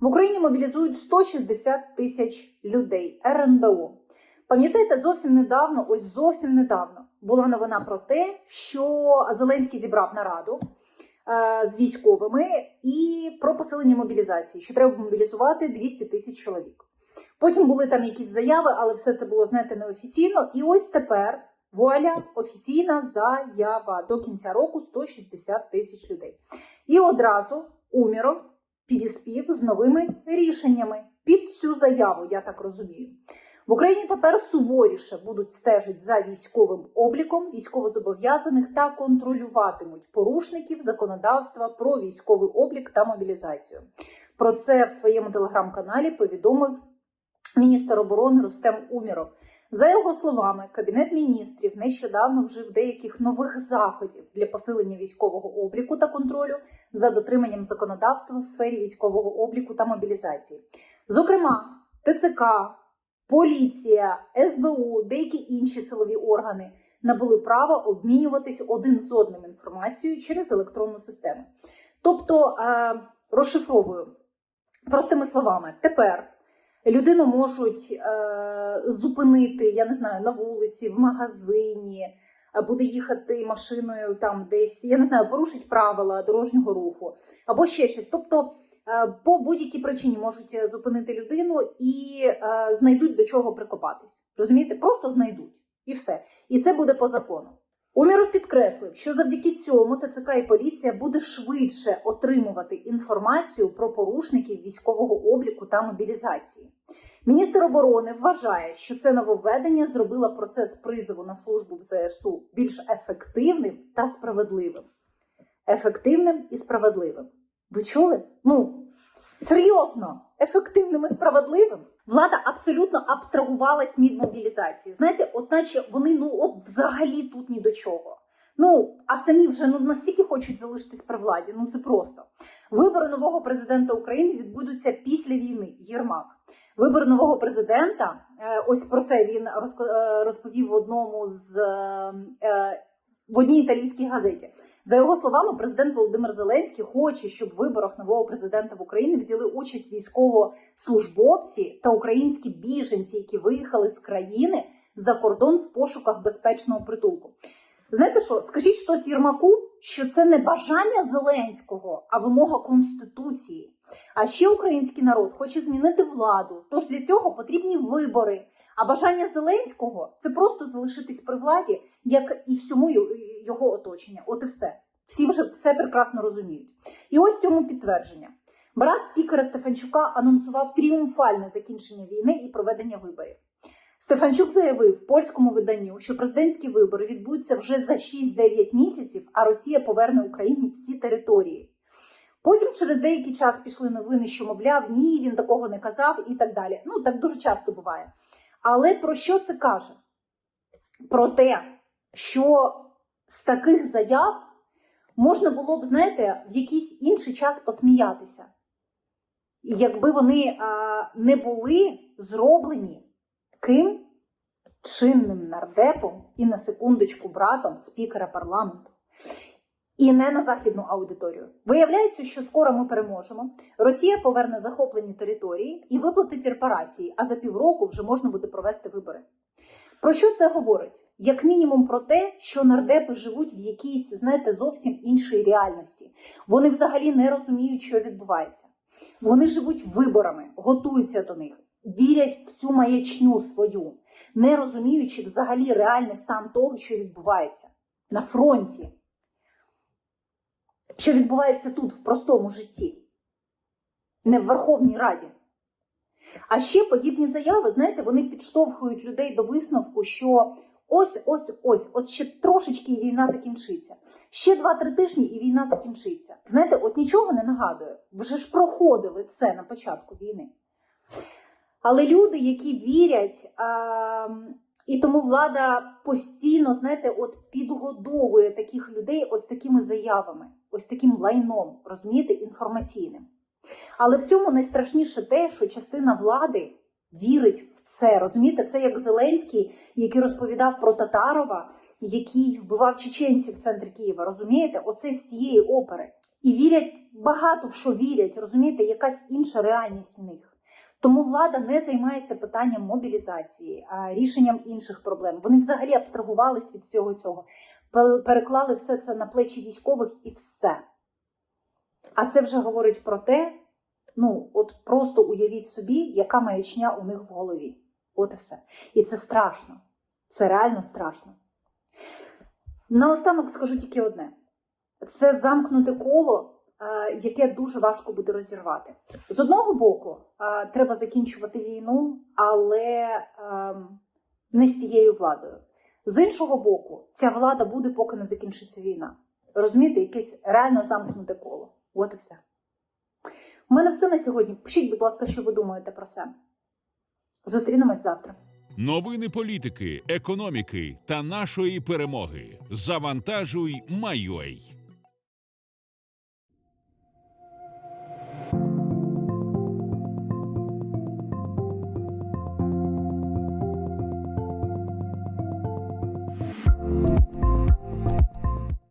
В Україні мобілізують 160 тисяч людей РНБО. Пам'ятаєте, зовсім недавно, ось зовсім недавно, була новина про те, що Зеленський зібрав нараду е, з військовими і про посилення мобілізації, що треба мобілізувати 200 тисяч чоловік. Потім були там якісь заяви, але все це було, знаєте, неофіційно. І ось тепер вуаля офіційна заява до кінця року 160 тисяч людей. І одразу Уміров підіспів з новими рішеннями під цю заяву, я так розумію. В Україні тепер суворіше будуть стежити за військовим обліком військовозобов'язаних та контролюватимуть порушників законодавства про військовий облік та мобілізацію. Про це в своєму телеграм-каналі повідомив міністр оборони Рустем Уміров. За його словами, Кабінет міністрів нещодавно вжив деяких нових заходів для посилення військового обліку та контролю за дотриманням законодавства в сфері військового обліку та мобілізації. Зокрема, ТЦК, поліція, СБУ, деякі інші силові органи набули права обмінюватись один з одним інформацією через електронну систему. Тобто, е, розшифровую простими словами, тепер людину можуть е, зупинити, я не знаю, на вулиці, в магазині, буде їхати машиною там десь, я не знаю, порушить правила дорожнього руху або ще щось. Тобто, е, по будь-якій причині можуть зупинити людину і е, знайдуть до чого прикопатись. Розумієте? Просто знайдуть і все. І це буде по закону. Уміров підкреслив, що завдяки цьому ТЦК і поліція буде швидше отримувати інформацію про порушників військового обліку та мобілізації. Міністр оборони вважає, що це нововведення зробило процес призову на службу в ЗСУ більш ефективним та справедливим. Ефективним і справедливим. Ви чули? Ну серйозно, ефективним і справедливим. Влада абсолютно абстрагувалась від мобілізації. Знаєте, от наче вони ну от взагалі тут ні до чого. Ну а самі вже ну настільки хочуть залишитись при владі. Ну це просто вибори нового президента України відбудуться після війни. Єрмак. Вибори нового президента. е, Ось про це він е, розповів в одному з е, в одній італійській газеті. За його словами, президент Володимир Зеленський хоче, щоб в виборах нового президента в Україні взяли участь військовослужбовці та українські біженці, які виїхали з країни за кордон в пошуках безпечного притулку. Знаєте що? Скажіть хтось Єрмаку, що це не бажання Зеленського, а вимога конституції. А ще український народ хоче змінити владу. Тож для цього потрібні вибори. А бажання Зеленського це просто залишитись при владі, як і всьому його оточення. От і все. Всі вже все прекрасно розуміють. І ось цьому підтвердження. Брат спікера Стефанчука анонсував тріумфальне закінчення війни і проведення виборів. Стефанчук заявив польському виданню, що президентські вибори відбудуться вже за 6-9 місяців, а Росія поверне Україні всі території. Потім через деякий час пішли новини, що мовляв, ні, він такого не казав і так далі. Ну так дуже часто буває. Але про що це каже? Про те, що з таких заяв можна було б, знаєте, в якийсь інший час посміятися. Якби вони а, не були зроблені ким? Чинним нардепом і на секундочку братом спікера парламенту. І не на західну аудиторію. Виявляється, що скоро ми переможемо. Росія поверне захоплені території і виплатить репарації, а за півроку вже можна буде провести вибори. Про що це говорить? Як мінімум про те, що нардепи живуть в якійсь, знаєте, зовсім іншій реальності. Вони взагалі не розуміють, що відбувається. Вони живуть виборами, готуються до них, вірять в цю маячню свою, не розуміючи взагалі реальний стан того, що відбувається на фронті, що відбувається тут, в простому житті, не в Верховній Раді. А ще подібні заяви, знаєте, вони підштовхують людей до висновку, що ось, ось, ось, ось ще трошечки і війна закінчиться. Ще 2-3 тижні і війна закінчиться. Знаєте, от нічого не нагадує. Вже ж проходили це на початку війни. Але люди, які вірять, а, і тому влада постійно, знаєте, от підгодовує таких людей ось такими заявами, ось таким лайном, розумієте, інформаційним. Але в цьому найстрашніше те, що частина влади вірить в це. Розумієте, це як Зеленський, який розповідав про Татарова, який вбивав чеченців в центрі Києва. Розумієте, оце з тієї опери. І вірять багато в що вірять, розумієте, якась інша реальність в них. Тому влада не займається питанням мобілізації, а рішенням інших проблем. Вони взагалі абстрагувались від всього цього, переклали все це на плечі військових і все. А це вже говорить про те, ну от просто уявіть собі, яка маячня у них в голові. От і все. І це страшно. Це реально страшно. Наостанок скажу тільки одне: це замкнуте коло, яке дуже важко буде розірвати. З одного боку, е, треба закінчувати війну, але ем, не з цією владою. З іншого боку, ця влада буде, поки не закінчиться війна. Розумієте, якесь реально замкнуте коло. От і все. У мене все на сьогодні. Пишіть, будь ласка, що ви думаєте про це. Зустрінемось завтра. Новини політики, економіки та нашої перемоги. Завантажуй, майой.